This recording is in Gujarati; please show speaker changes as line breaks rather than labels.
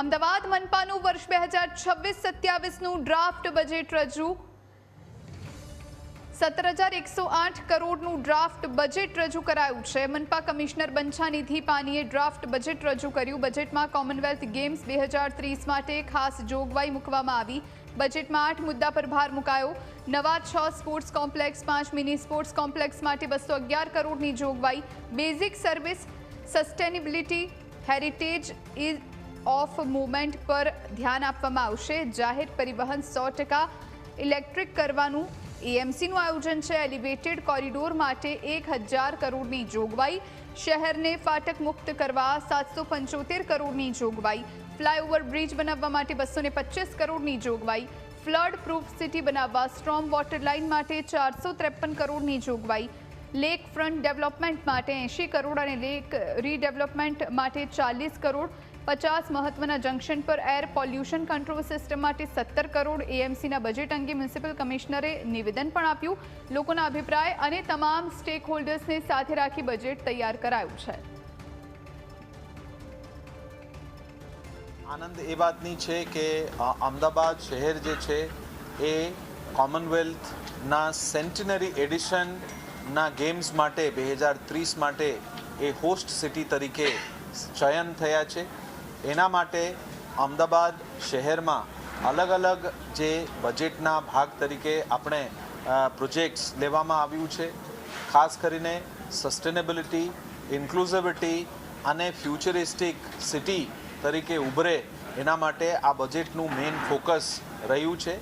અમદાવાદ મનપાનું વર્ષ બે હજાર છવ્વીસ સત્યાવીસનું ડ્રાફ્ટ બજેટ રજૂ. સત્તર હજાર એકસો આઠ કરોડનું ડ્રાફ્ટ બજેટ રજૂ કરાયું છે. મનપા કમિશનર બંછાનિધિ પાનીએ ડ્રાફ્ટ બજેટ રજૂ કર્યું. બજેટમાં કોમનવેલ્થ ગેમ્સ બે હજાર ત્રીસ માટે ખાસ જોગવાઈ મૂકવામાં આવી. બજેટમાં આઠ મુદ્દા પર ભાર મુકાયો. નવા છ સ્પોર્ટ્સ કોમ્પ્લેક્સ પાંચ મિની સ્પોર્ટ્સ કોમ્પ્લેક્સ માટે બસો અગિયાર કરોડની જોગવાઈ. Basic service sustainability heritage ease of movement પર ધ્યાન આપવામાં આવશે. જાહેર પરિવહન સો ઇલેક્ટ્રિક કરવાનું એએમસીનું આયોજન છે. એલિવેટેડ કોરિડોર માટે એક હજાર કરોડની જોગવાઈ. શહેરને ફાટક મુક્ત કરવા સાતસો પંચોતેર કરોડની જોગવાઈ. ફ્લાયઓવર બ્રિજ બનાવવા માટે બસો કરોડની જોગવાઈ. ફ્લડ પ્રૂફ સિટી બનાવવા સ્ટ્રોમ વોટર લાઇન માટે ચારસો ત્રેપન કરોડની જોગવાઈ. લેક ફ્રન્ટ ડેવલપમેન્ટ માટે એંશી કરોડ અને લેક રીડેવલપમેન્ટ માટે ચાલીસ કરોડ. પચાસ મહત્વના જંકશન પર એર પોલ્યુશન કંટ્રોલ સિસ્ટમ માટે સત્તર કરોડ. એએમસીના બજેટ અંગે મ્યુનિસિપલ કમિશનરે નિવેદન પણ આપ્યું. લોકોના અભિપ્રાય અને તમામ સ્ટેક હોલ્ડર્સને સાથે રાખી બજેટ તૈયાર કરાયું છે.
આનંદ એ વાતની છે કે અમદાવાદ શહેર જે છે, એ કોમનવેલ્થના સેન્ટિનરી એડિશનના ગેમ્સ માટે, બે હજાર ત્રીસ માટે એ હોસ્ટ સિટી તરીકે ચયન થયા છે. એના માટે અમદાવાદ શહેરમાં અલગ અલગ જે બજેટના ભાગ તરીકે આપણે પ્રોજેક્ટ્સ લેવામાં આવ્યું છે. ખાસ કરીને સસ્ટેનેબિલિટી ઇન્ક્લુઝિવિટી અને ફ્યુચરિસ્ટિક સિટી તરીકે ઉભરે એના માટે આ બજેટનું મેઇન ફોકસ રહ્યું છે.